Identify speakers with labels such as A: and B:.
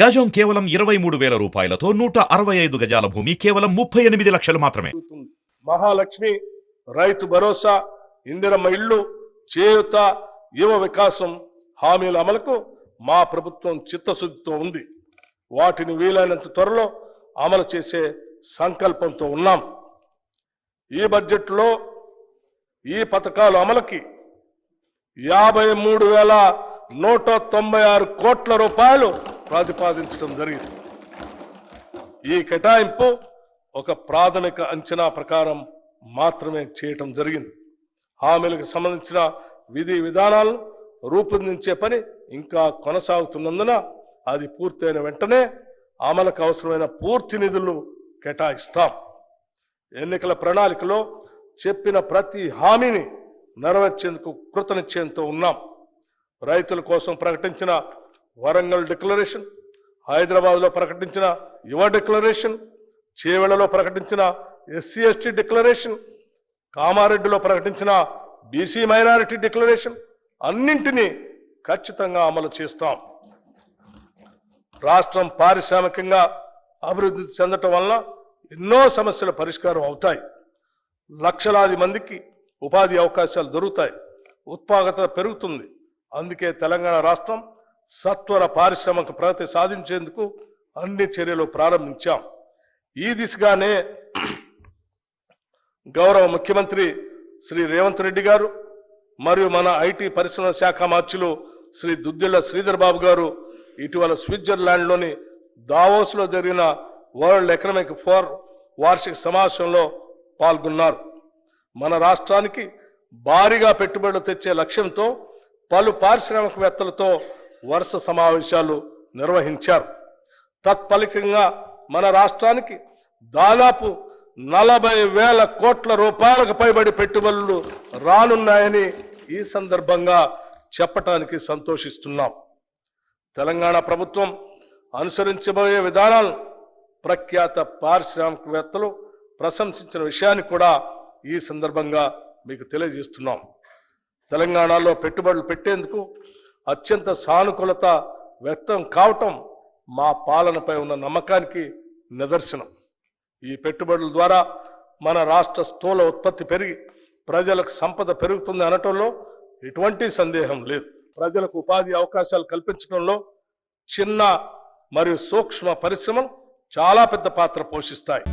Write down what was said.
A: గజం కేవలం ఇరవై మూడు వేల రూపాయలతో నూట అరవై ఐదు గజాల భూమి కేవలం ముప్పై ఎనిమిది లక్షలు మాత్రమే.
B: మహాలక్ష్మి రైతు భరోసా ఇందిరమ్మ ఇళ్ళు చేయుత యువ వికాసం హామీల అమలుకు మా ప్రభుత్వం చిత్తశుద్ధితో ఉంది. వాటిని వీలైనంత త్వరలో అమలు చేసే సంకల్పంతో ఉన్నాం. ఈ బడ్జెట్లో ఈ పథకాలు అమలుకి యాభై మూడు వేల నూట తొంభై ఆరు కోట్ల రూపాయలు ప్రతిపాదించడం జరిగింది. ఈ కేటాయింపు ఒక ప్రాథమిక అంచనా ప్రకారం మాత్రమే చేయటం జరిగింది. హామీలకు సంబంధించిన విధి విధానాలను రూపొందించే పని ఇంకా కొనసాగుతున్నందున అది పూర్తయిన వెంటనే అమలుకు అవసరమైన పూర్తి నిధులు కేటాయిస్తాం. ఎన్నికల ప్రణాళికలో చెప్పిన ప్రతి హామీని నెరవేర్చేందుకు కృతనిశ్చయంతో ఉన్నాం. రైతుల కోసం ప్రకటించిన వరంగల్ డిక్లరేషన్ హైదరాబాద్లో ప్రకటించిన యువ డిక్లరేషన్ చేవెళ్ళలో ప్రకటించిన ఎస్సీ ఎస్టీ డిక్లరేషన్ కామారెడ్డిలో ప్రకటించిన బీసీ మైనారిటీ డిక్లరేషన్ అన్నింటినీ ఖచ్చితంగా అమలు చేస్తాం. రాష్ట్రం పారిశ్రామికంగా అభివృద్ధి చెందటం వల్ల ఎన్నో సమస్యల పరిష్కారం అవుతాయి. లక్షలాది మందికి ఉపాధి అవకాశాలు దొరుకుతాయి. ఉత్పాదకత పెరుగుతుంది. అందుకే తెలంగాణ రాష్ట్రం సత్వర పారిశ్రామిక ప్రగతి సాధించేందుకు అన్ని చర్యలు ప్రారంభించాం. ఈ దిశగానే గౌరవ ముఖ్యమంత్రి శ్రీ రేవంత్ రెడ్డి గారు మరియు మన ఐటీ పరిశ్రమ శాఖ మార్చులు శ్రీ దుద్దిళ్ళ శ్రీధర్ బాబు గారు ఇటీవల స్విట్జర్లాండ్లోని దావోస్లో జరిగిన వరల్డ్ ఎకనామిక్ ఫోర్ వార్షిక సమావేశంలో పాల్గొన్నారు. మన రాష్ట్రానికి భారీగా పెట్టుబడులు తెచ్చే లక్ష్యంతో పలు పారిశ్రామికవేత్తలతో వరుస సమావేశాలు నిర్వహించారు. తత్ఫలితంగా మన రాష్ట్రానికి దాదాపు నలభై వేల కోట్ల రూపాయలకు పైబడి పెట్టుబడులు రానున్నాయని ఈ సందర్భంగా చెప్పటానికి సంతోషిస్తున్నాం. తెలంగాణ ప్రభుత్వం అనుసరించబోయే విధానాలను ప్రఖ్యాత పారిశ్రామికవేత్తలు ప్రశంసించిన విషయాన్ని కూడా ఈ సందర్భంగా మీకు తెలియజేస్తున్నాం. తెలంగాణలో పెట్టుబడులు పెట్టేందుకు అత్యంత సానుకూలత వ్యక్తం కావటం మా పాలనపై ఉన్న నమ్మకానికి నిదర్శనం. ఈ పెట్టుబడుల ద్వారా మన రాష్ట్ర స్థూల ఉత్పత్తి పెరిగి ప్రజలకు సంపద పెరుగుతుంది అనటంలో ఎటువంటి సందేహం లేదు. ప్రజలకు ఉపాధి అవకాశాలు కల్పించడంలో చిన్న మరియు సూక్ష్మ పరిశ్రమలు చాలా పెద్ద పాత్ర పోషిస్తాయి.